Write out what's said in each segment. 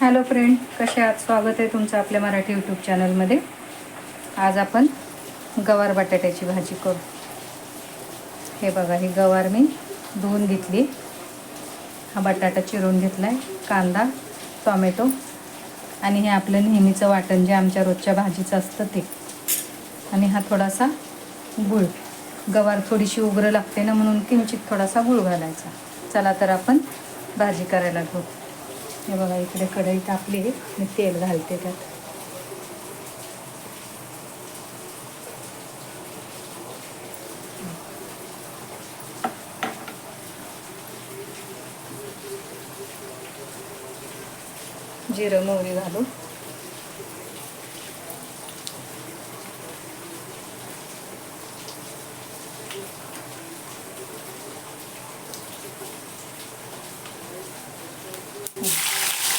Hello friend कसे आहात? स्वागत आहे तुमचं आपल्या मराठी यूट्यूब चॅनलमध्ये आज आपण गवार बटाट्याची भाजी करू. हे बघा ही गवार मी धुवून घेतली. हा बटाटा चिरून घेतला आहे कांदा टॉमॅटो आणि हे आपलं नेहमीचं वाटण जे आमच्या रोजच्या भाजीचं असतं ते. आणि हा थोडासा गुळ. गवार थोडीशी उग्र लागते ना म्हणून किंचित थोडासा गूळ घालायचा. चला तर आपण भाजी करायला घेऊ. हे बघा इकडे कढई टाकली मी तेल घालते त्यात. जिरं मोहरी घालू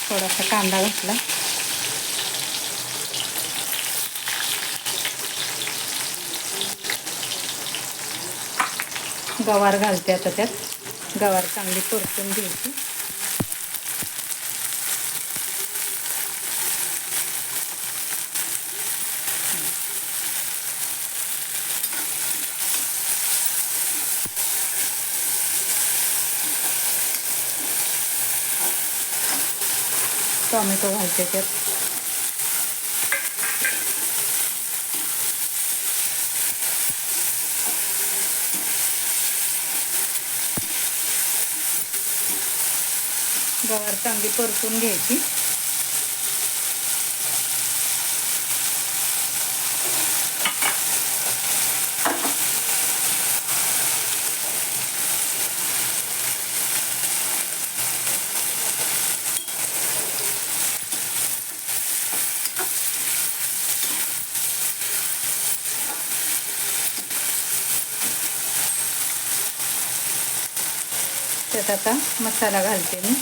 थोडासा कांदा घातला. गवार घालते आता त्यात. गवार चांगली परतून घ्यायची. टॉमॅटो घालते त्यात. गवार चांगली परतून घ्यायची. याच्यात आता मसाला घालते मी.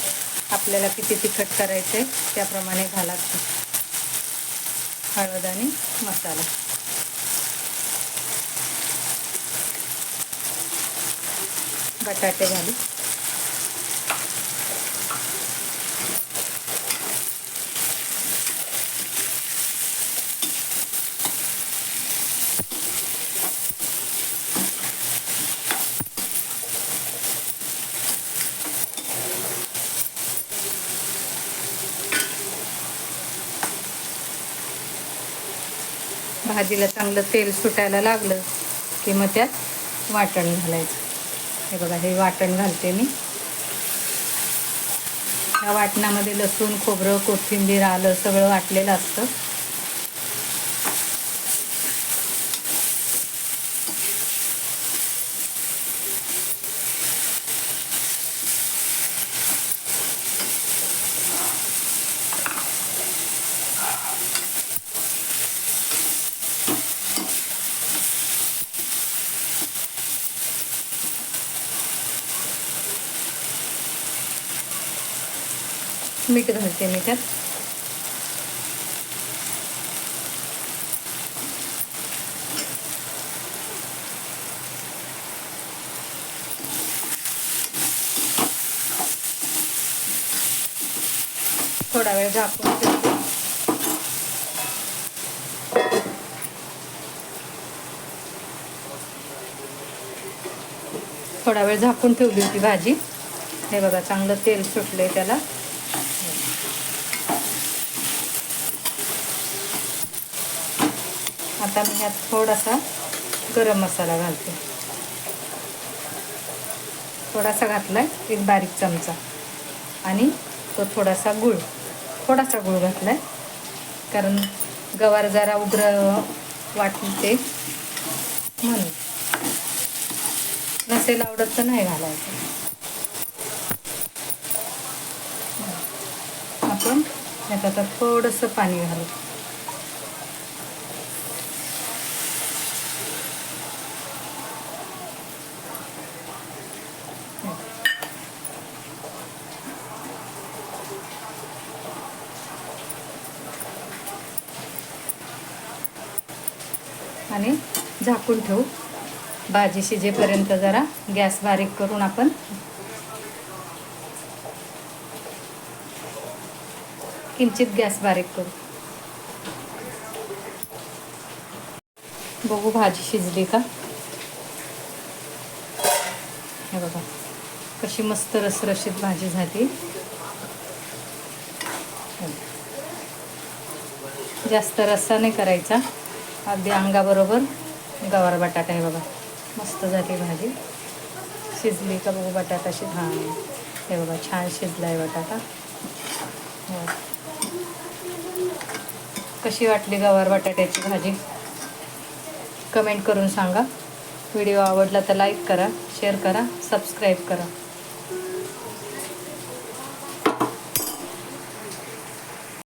आपल्याला किती तिखट करायचं आहे त्याप्रमाणे घालायचं हळद आणि मसाला. बटाटे घालू. भाजीला चांगलं तेल सुटायला लागलं की मग त्यात वाटण घालायचं. हे बघा हे वाटण घालते मी. या वाटणामध्ये लसूण खोबरं कोथिंबीर आलं सगळं वाटलेलं असतं. मीठ घालते मी त्यात. थोडा वेळ झाकून ठेवते. थोडा वेळ झाकून ठेवली होती भाजी. हे बघा चांगलं तेल सुटलंय त्याला. आता मी ह्यात थोडासा गरम मसाला घालते. थोडासा घातला आहे एक बारीक चमचा. आणि तो थोडासा गूळ थोडासा गूळ घातला आहे कारण गवार जरा उग्र वाटते म्हणून. नसेल आवडत तर नाही घालायचं. आपण ह्यात आता थोडंसं पाणी घालू. आणि झाकून ठेवू. भाजी शिजेपर्यंत जरा गॅस बारीक करून आपण किंचित गॅस बारीक करू. बघू भाजी शिजली का? हे बघा कशी मस्त रसरशीत भाजी झाली. जास्त रस्सा नाही करायचा. अगदी अंगाबरोबर गवार बटाटा आहे बघा. मस्त झाली भाजी. शिजली का बघू बटाटा शिज हां हे बघा छान शिजला आहे बटाटा. हो. कशी वाटली गवार बटाट्याची भाजी? कमेंट करून सांगा. व्हिडिओ आवडला तर लाईक करा शेअर करा सबस्क्राईब करा.